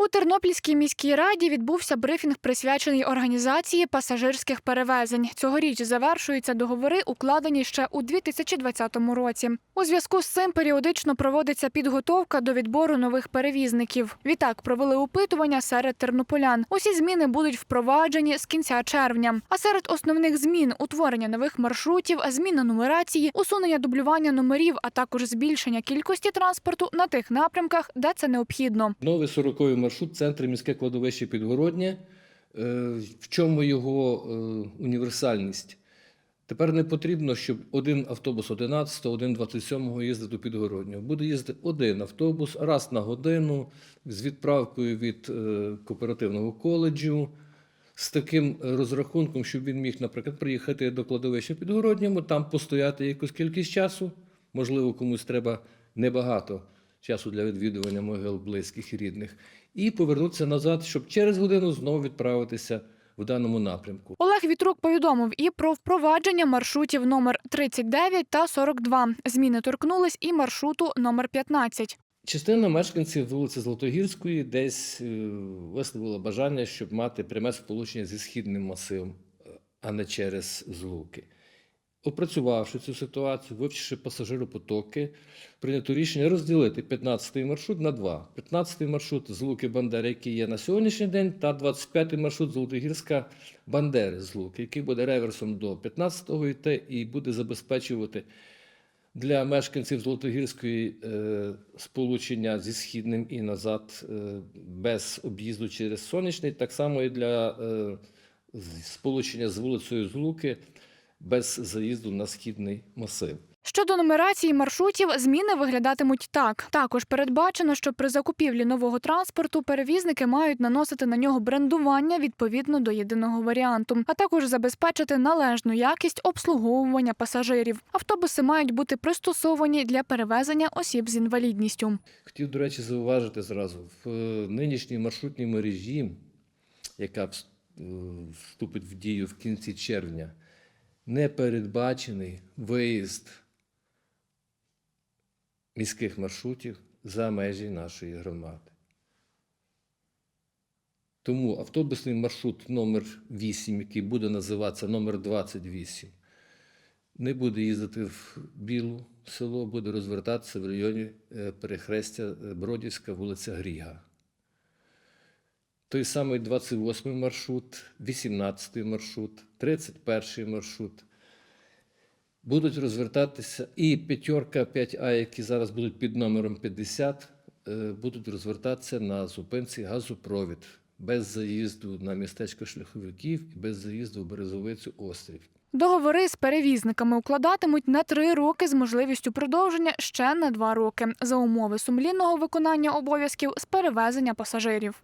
У Тернопільській міській раді відбувся брифінг, присвячений організації пасажирських перевезень. Цьогоріч завершуються договори, укладені ще у 2020 році. У зв'язку з цим періодично проводиться підготовка до відбору нових перевізників. Відтак провели опитування серед тернополян. Усі зміни будуть впроваджені з кінця червня. А серед основних змін утворення нових маршрутів, зміна нумерації, усунення дублювання номерів, а також збільшення кількості транспорту на тих напрямках, де це необхідно. Новий 40-й маршрут, центр міське кладовище Підгороднє. Е, В чому його е, універсальність? Тепер не потрібно, щоб один автобус 11, один 27 їздив до Підгороднього. Буде їздити один автобус раз на годину з відправкою від е, кооперативного коледжу, з таким розрахунком, щоб він міг, наприклад, приїхати до кладовища Підгородньому, там постояти якусь кількість часу. Можливо, комусь треба небагато часу для відвідування могил близьких і рідних, і повернутися назад, щоб через годину знову відправитися в даному напрямку. Олег Вітрук повідомив і про впровадження маршрутів номер 39 та 42. Зміни торкнулись і маршруту номер 15. Частина мешканців вулиці Золотогірської десь е, висловила бажання, щоб мати пряме сполучення зі східним масивом, е, а не через злуки. Опрацювавши цю ситуацію, вивчивши пасажиропотоки, прийнято рішення розділити 15-й маршрут на два. 15-й маршрут з Луки Бандери, який є на сьогоднішній день, та 25-й маршрут Золотогірська Бандери з Луки, який буде реверсом до 15-го йти і буде забезпечувати для мешканців Золотогірської е, сполучення зі східним і назад е, без об'їзду через сонячний, так само і для е, сполучення з вулицею Злуки без заїзду на східний масив. Щодо нумерації маршрутів, зміни виглядатимуть так. Також передбачено, що при закупівлі нового транспорту перевізники мають наносити на нього брендування відповідно до єдиного варіанту, а також забезпечити належну якість обслуговування пасажирів. Автобуси мають бути пристосовані для перевезення осіб з інвалідністю. Хотів, до речі, зауважити зразу в е, нинішній маршрутній мережі, яка е, вступить в дію в кінці червня, не передбачений виїзд міських маршрутів за межі нашої громади. Тому автобусний маршрут номер 8, який буде називатися номер 28, не буде їздити в Білу село, буде розвертатися в районі е, перехрестя е, Бродівська, вулиця Гріга. Той самий 28-й маршрут, 18-й маршрут, 31-й маршрут будуть розвертатися і п'ятерка 5А, які зараз будуть під номером 50, е, будуть розвертатися на зупинці газопровід без заїзду на містечко шляховиків і без заїзду в Березовицю острів. Договори з перевізниками укладатимуть на три роки з можливістю продовження ще на два роки за умови сумлінного виконання обов'язків з перевезення пасажирів.